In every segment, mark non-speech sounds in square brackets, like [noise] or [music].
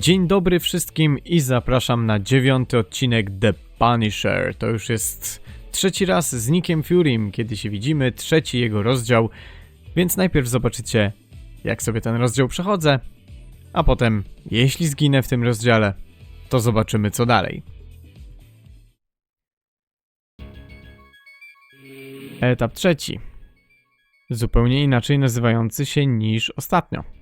Dzień dobry wszystkim i zapraszam na dziewiąty odcinek The Punisher. To już jest trzeci raz z Nickiem Furym, kiedy się widzimy, trzeci jego rozdział, więc najpierw zobaczycie, jak sobie ten rozdział przechodzę, a potem, jeśli zginę w tym rozdziale, to zobaczymy co dalej. Etap trzeci. Zupełnie inaczej nazywający się niż ostatnio.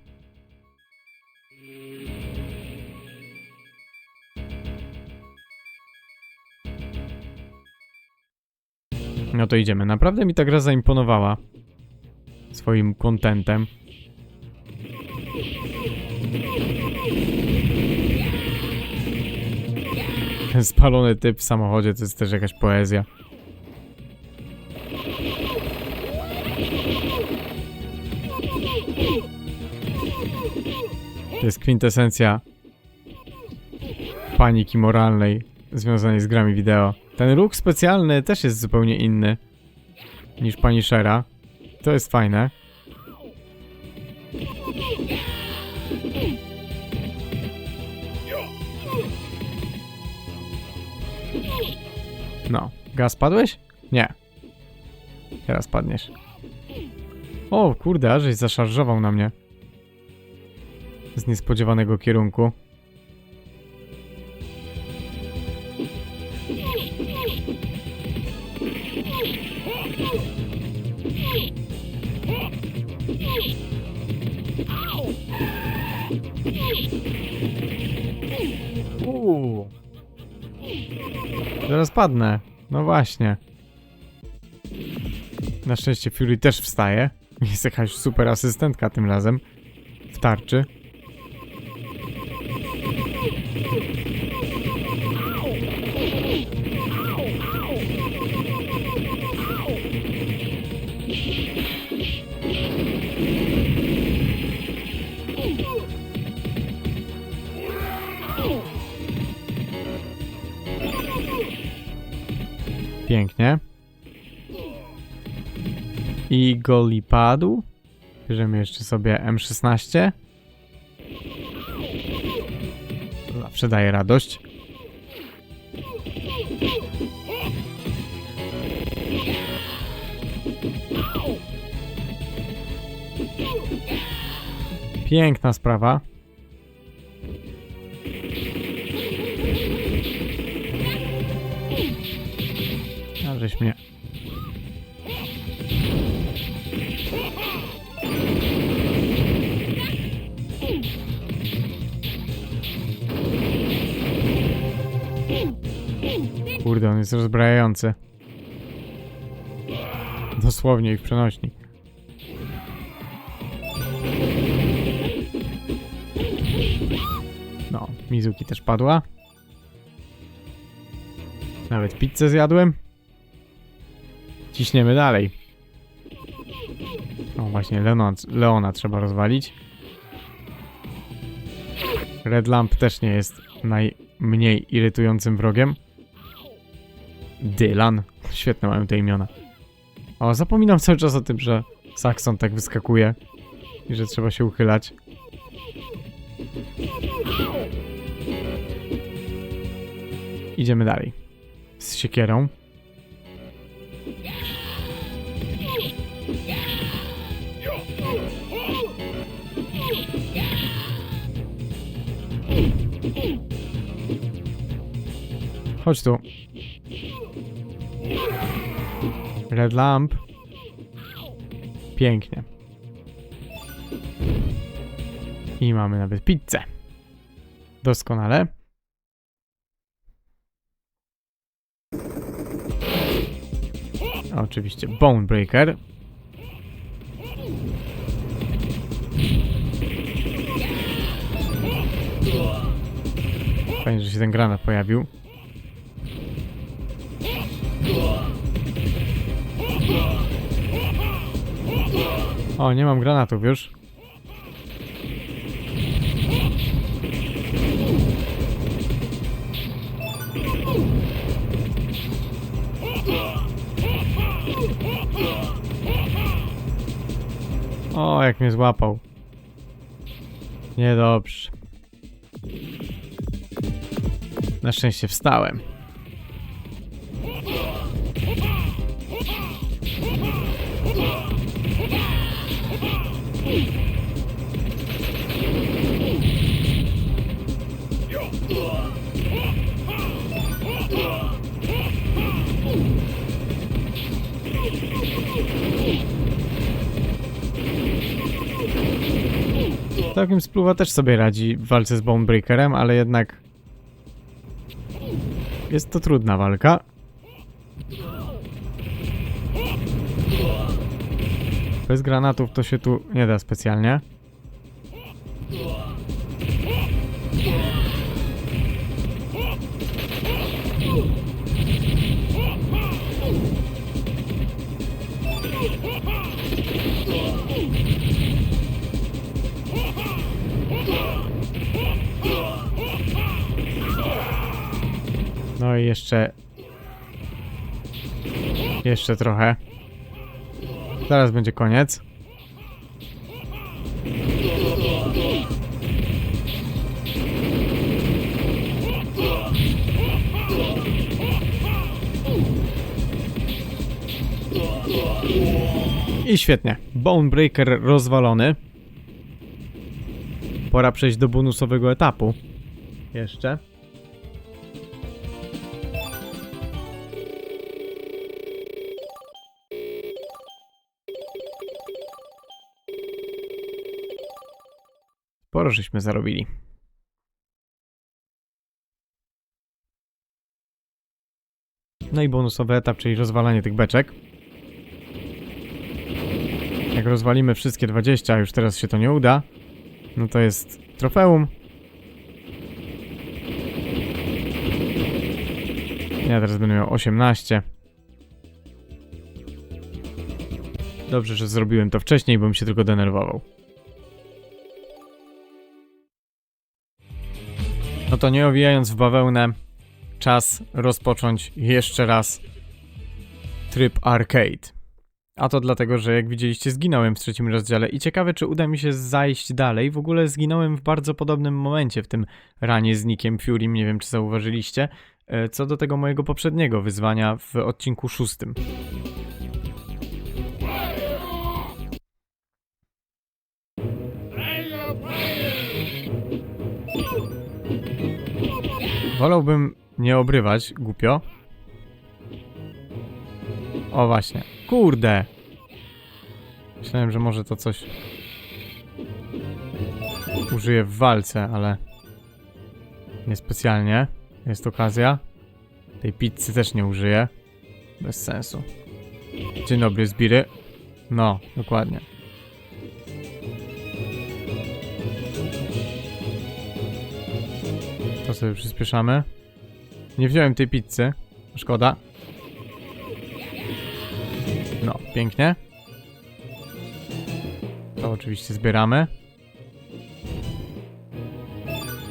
No to idziemy. Naprawdę mi ta gra zaimponowała swoim kontentem. Ten spalony typ w samochodzie to jest też jakaś poezja. To jest kwintesencja paniki moralnej związanej z grami wideo. Ten ruch specjalny też jest zupełnie inny niż pani Shera. To jest fajne. No. Gaz padłeś? Nie. Teraz padniesz. O, kurde, ażeś zaszarżował na mnie. Z niespodziewanego kierunku. Uuu. Zaraz padnę. No właśnie. Na szczęście Fury też wstaje. Jest jakaś super asystentka tym razem. W tarczy. Pięknie. I goli padł. Bierzemy jeszcze sobie M16. Zawsze daje radość. Piękna sprawa. Żeś mnie. Kurde, on jest rozbrajający. Dosłownie ich przenośni. No, Mizuki też padła. Nawet pizzę zjadłem. Ciśniemy dalej. O, właśnie, Leona, Leona trzeba rozwalić. Red Lamp też nie jest najmniej irytującym wrogiem. Dylan. Świetne mają te imiona. O, zapominam cały czas o tym, że Saxon tak wyskakuje i że trzeba się uchylać. Idziemy dalej. Z siekierą. Chodź tu. Red lamp. Pięknie. I mamy nawet pizzę. Doskonale. Oczywiście Bone Breaker. Fajnie, że się ten granat pojawił. O, nie mam granatów już. O, jak mnie złapał. Niedobrze. Na szczęście wstałem. Całkiem spluwa też sobie radzi w walce z Bonebreakerem, ale jednak jest to trudna walka. Bez granatów to się tu nie da specjalnie. Jeszcze... Jeszcze trochę. Zaraz będzie koniec. I świetnie. Bonebreaker rozwalony. Pora przejść do bonusowego etapu. Jeszcze. Sporo żeśmy zarobili. No i bonusowy etap, czyli rozwalanie tych beczek. Jak rozwalimy wszystkie 20, a już teraz się to nie uda, no to jest trofeum. Ja teraz będę miał 18. Dobrze, że zrobiłem to wcześniej, bo bym się tylko denerwował. To nie owijając w bawełnę, czas rozpocząć jeszcze raz tryb arcade. A to dlatego, że jak widzieliście, zginąłem w trzecim rozdziale i ciekawe, czy uda mi się zajść dalej. W ogóle zginąłem w bardzo podobnym momencie w tym ranie z Nickiem Fury, nie wiem czy zauważyliście, e, co do tego mojego poprzedniego wyzwania w odcinku szóstym. Wolałbym nie obrywać, głupio. O właśnie. Kurde. Myślałem, że może to coś użyję w walce, ale niespecjalnie. Jest okazja. Tej pizzy też nie użyję. Bez sensu. Dzień dobry, Zbiry. No, dokładnie. Sobie przyspieszamy. Nie wziąłem tej pizzy. Szkoda. No, pięknie. To oczywiście zbieramy.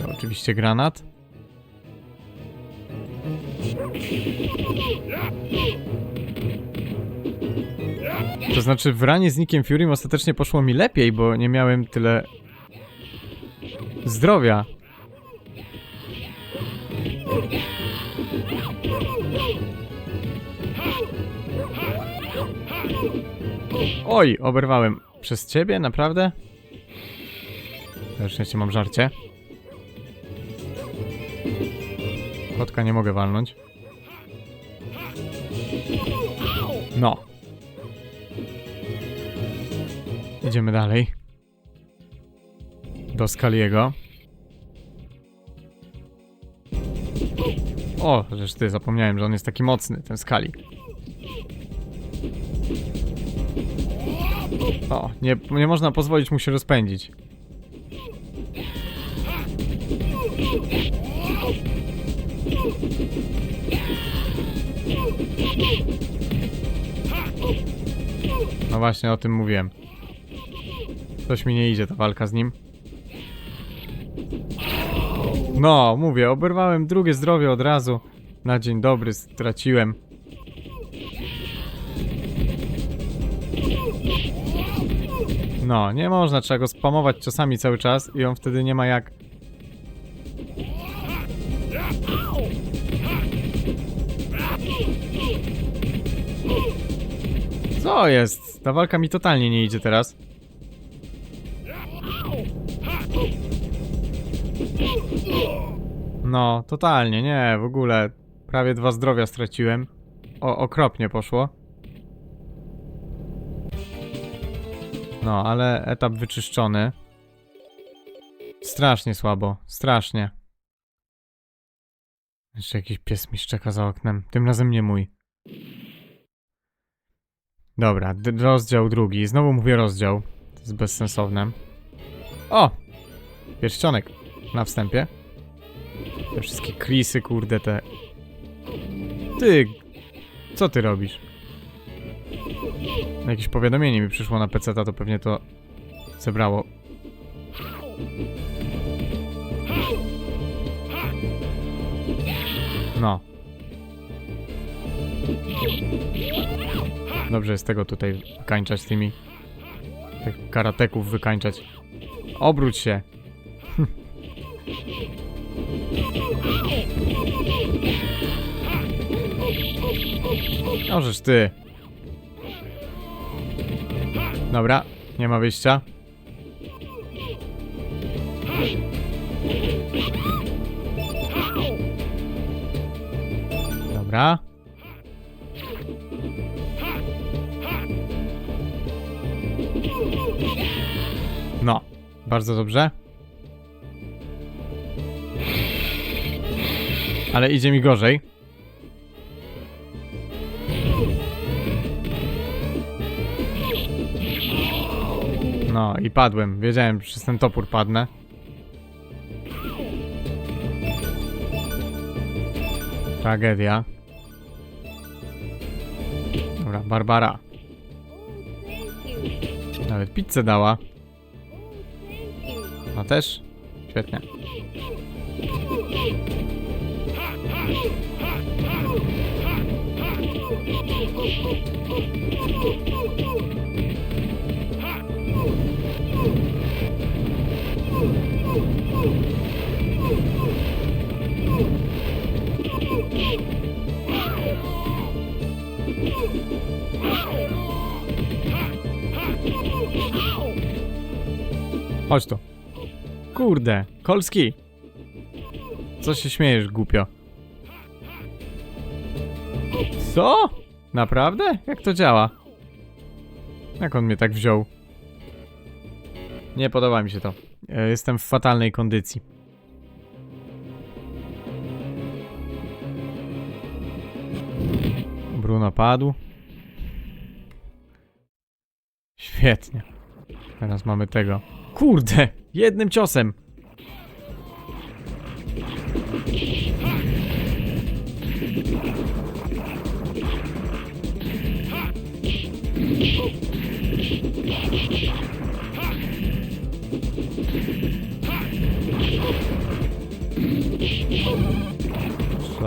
To oczywiście granat. To znaczy w ranie z Nickiem Fury ostatecznie poszło mi lepiej, bo nie miałem tyle zdrowia. Oj, oberwałem. Przez ciebie? Naprawdę? Na szczęście mam żarcie. Kotka nie mogę walnąć. No. Idziemy dalej. Do Skaliego. O, ty, zapomniałem, że on jest taki mocny, ten Skali. O, nie, nie można pozwolić mu się rozpędzić. No właśnie, o tym mówiłem. Coś mi nie idzie ta walka z nim. No, mówię, oberwałem drugie zdrowie od razu. Na dzień dobry straciłem. No, nie można, trzeba go spamować czasami cały czas i on wtedy nie ma jak... Co jest? Ta walka mi totalnie nie idzie teraz. No, totalnie, nie, w ogóle. Prawie dwa zdrowia straciłem. O, okropnie poszło. No, ale etap wyczyszczony. Strasznie słabo, strasznie. Jeszcze jakiś pies mi szczeka za oknem. Tym razem nie mój. Dobra, rozdział drugi. Znowu mówię rozdział. To jest bezsensowne. O! Pierścionek na wstępie. Te wszystkie krisy, kurde, te... Ty! Co ty robisz? Jakieś powiadomienie mi przyszło na PC, to pewnie to zebrało. No. Dobrze jest tego tutaj wykańczać tymi... Tych karateków wykańczać. Obróć się. [laughs] Możesz ty. Dobra, nie ma wyjścia. Dobra. No, bardzo dobrze. Ale idzie mi gorzej. No i padłem. Wiedziałem, że przez ten topór padnę. Tragedia. Dobra, Barbara. Nawet pizzę dała. No też? Świetnie. Chodź tu. Kurde, Kolski. Co się śmiejesz, głupio? Co? Naprawdę? Jak to działa? Jak on mnie tak wziął? Nie podoba mi się to. E, Jestem w fatalnej kondycji. Bruno padł. Świetnie. Teraz mamy tego. Kurde! Jednym ciosem!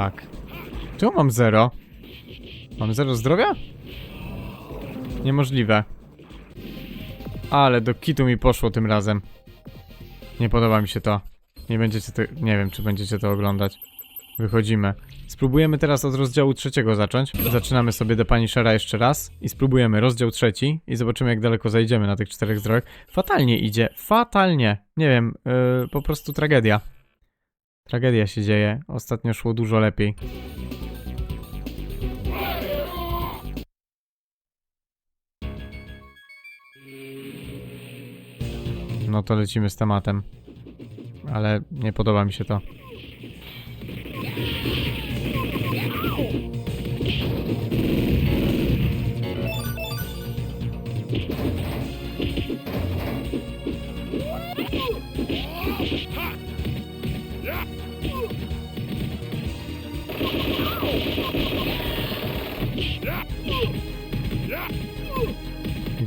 Szlak. Czemu mam zero? Mam zero zdrowia? Niemożliwe. Ale do kitu mi poszło tym razem. Nie podoba mi się to. Nie będziecie to... Nie wiem, czy będziecie to oglądać. Wychodzimy. Spróbujemy teraz od rozdziału trzeciego zacząć. Zaczynamy sobie The Punishera jeszcze raz i spróbujemy rozdział trzeci i zobaczymy jak daleko zajdziemy na tych czterech zdrowiach. Fatalnie idzie, fatalnie. Nie wiem, yy, po prostu tragedia. Tragedia się dzieje. Ostatnio szło dużo lepiej. No to lecimy z tematem. Ale nie podoba mi się to.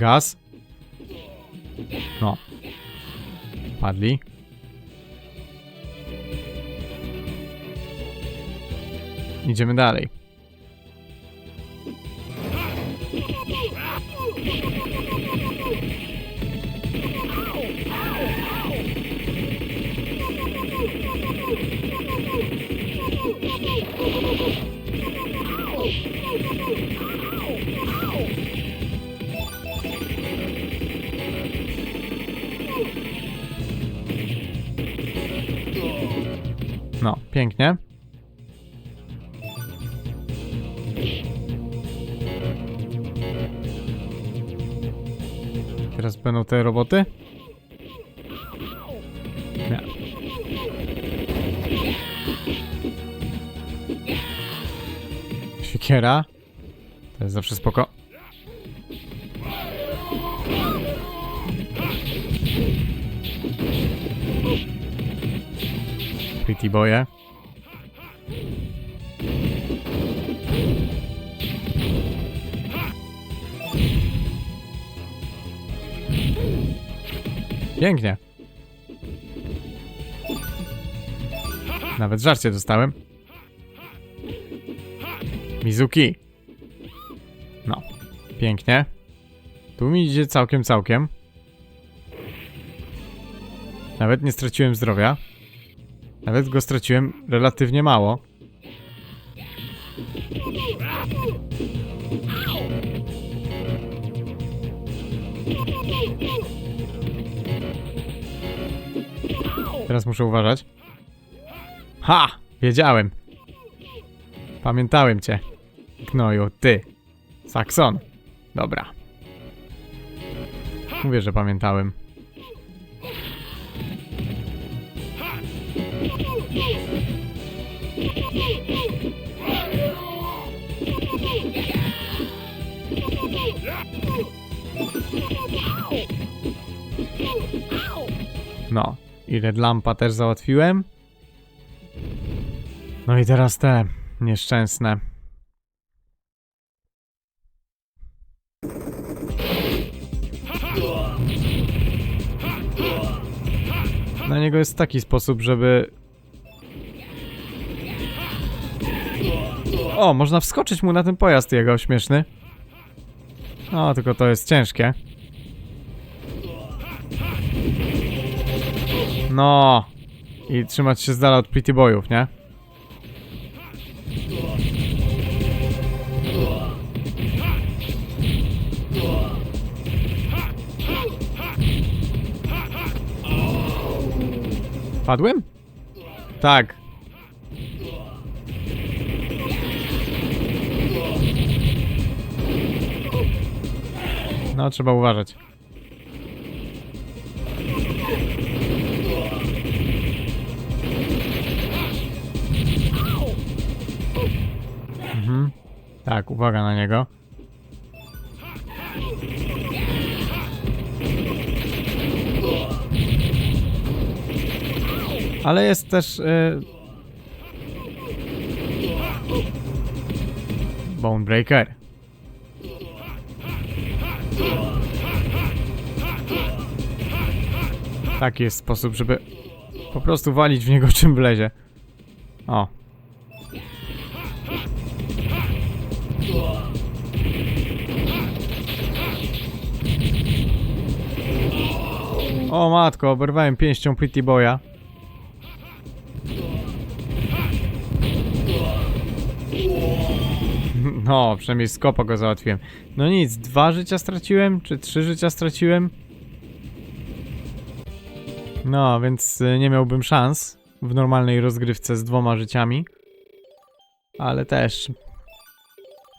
Gaz? No. Padli. Idziemy dalej. Pięknie. Teraz będą te roboty? Nie. Siekiera. To jest zawsze spoko. Pretty boye. Pięknie. Nawet żarcie dostałem. Mizuki. No, pięknie. Tu mi idzie całkiem, całkiem. Nawet nie straciłem zdrowia. Nawet go straciłem relatywnie mało. Teraz muszę uważać. Ha! Wiedziałem. Pamiętałem cię. Gnoju, ty. Saxon. Dobra. Mówię, że pamiętałem. No. I Red Lampa też załatwiłem. No i teraz te nieszczęsne. Na niego jest taki sposób, żeby... O, można wskoczyć mu na ten pojazd jego śmieszny. No, tylko to jest ciężkie. No. I trzymać się z dala od pretty boyów, nie? Padłem? Tak. No, trzeba uważać. Tak, uwaga na niego. Ale jest też. Y... Bone Breaker. Taki jest sposób, żeby po prostu walić w niego czym wlezie. O. O matko, oberwałem pięścią Pretty Boya. [laughs] No, przynajmniej skopa go załatwiłem. No nic, dwa życia straciłem, czy trzy życia straciłem? No, więc y, nie miałbym szans w normalnej rozgrywce z dwoma życiami. Ale też...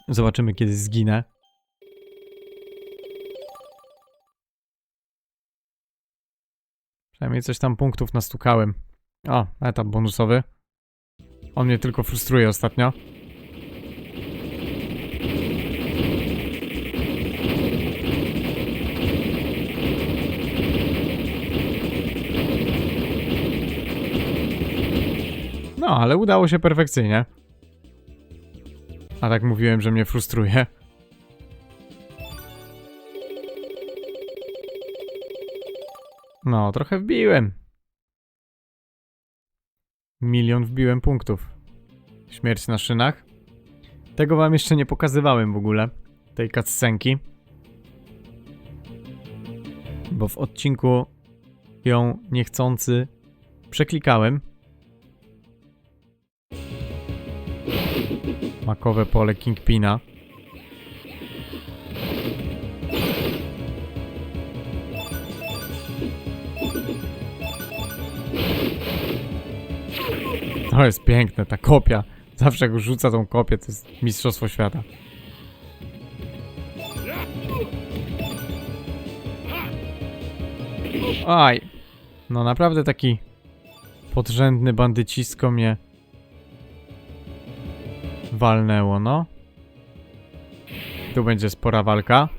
Zobaczymy, kiedy zginę. Przynajmniej coś tam punktów nastukałem. O, etap bonusowy. On mnie tylko frustruje ostatnio. No, ale udało się perfekcyjnie. A tak mówiłem, że mnie frustruje. No, trochę wbiłem. Milion wbiłem punktów. Śmierć na szynach. Tego wam jeszcze nie pokazywałem w ogóle. Tej cutscenki. Bo w odcinku ją niechcący przeklikałem. Makowe pole Kingpina. To jest piękne, ta kopia. Zawsze jak rzuca tą kopię, to jest mistrzostwo świata. Aj. No naprawdę taki podrzędny bandycisko mnie walnęło, no. Tu będzie spora walka.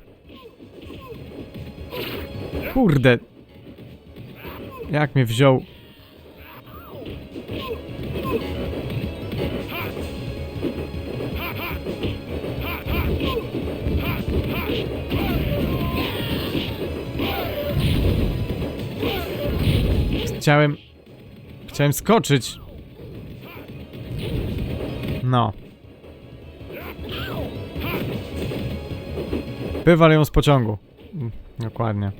Kurde. Jak mnie wziął. Chciałem... Chciałem skoczyć. No. Wywal ją z pociągu. Mm, Dokładnie.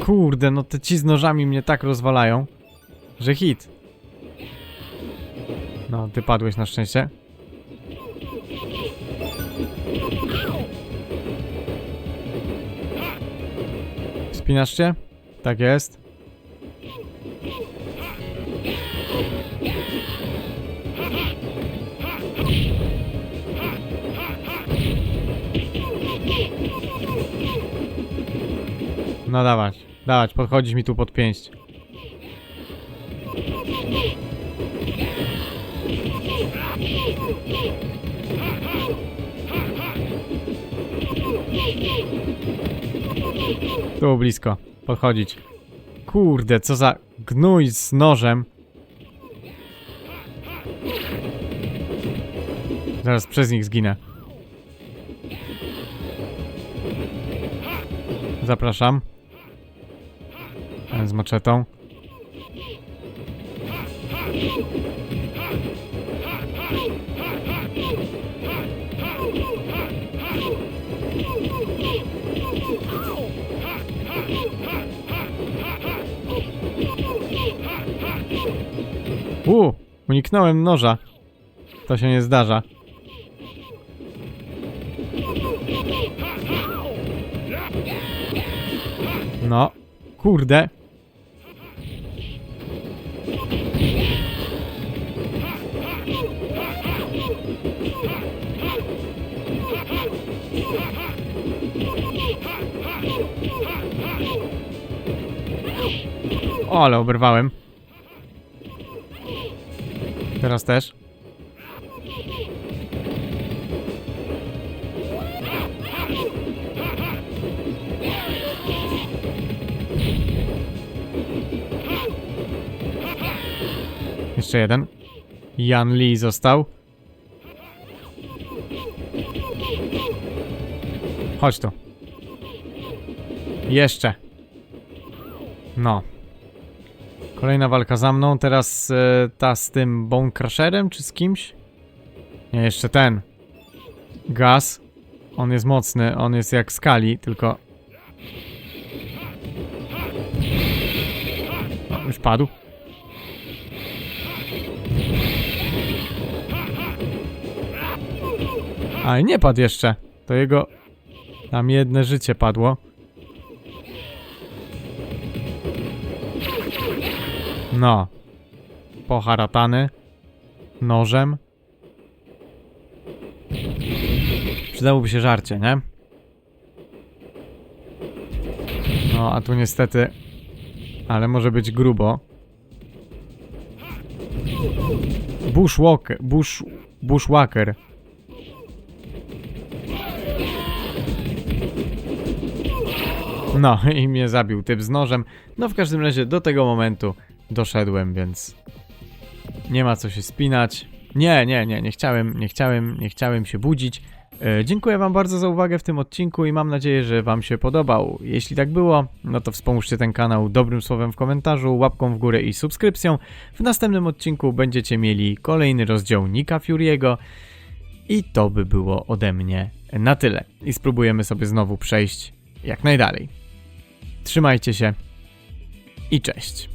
Kurde, no te ci z nożami mnie tak rozwalają, że hit. No, ty padłeś na szczęście. Spinasz się? Tak jest. No dawać, dawać, podchodzisz mi tu pod pięść. Tu blisko, podchodzić. Kurde, co za gnój z nożem. Zaraz przez nich zginę. Zapraszam. Z maczetą. U, uniknąłem noża. To się nie zdarza. No, kurde. Ale oberwałem. Teraz też. Jeszcze jeden. Jan Lee został. Chodź tu. Jeszcze. No. Kolejna walka za mną. Teraz e, ta z tym Bone Crusherem, czy z kimś? Nie, jeszcze ten. Gaz. On jest mocny. On jest jak skali, tylko... O, już padł. Ale nie padł jeszcze. To jego... Tam jedne życie padło. No. Poharatany. Nożem. Przydałoby się żarcie, nie? No, a tu niestety... Ale może być grubo. Bushwalker. Bush... Bushwhacker. No [laughs] i mnie zabił typ z nożem. No w każdym razie do tego momentu doszedłem, więc nie ma co się spinać. Nie, nie, nie, nie chciałem, nie chciałem, nie chciałem się budzić. E, dziękuję wam bardzo za uwagę w tym odcinku i mam nadzieję, że wam się podobał. Jeśli tak było, no to wspomóżcie ten kanał dobrym słowem w komentarzu, łapką w górę i subskrypcją. W następnym odcinku będziecie mieli kolejny rozdział Nika Fury'ego i to by było ode mnie na tyle. I spróbujemy sobie znowu przejść jak najdalej. Trzymajcie się i cześć.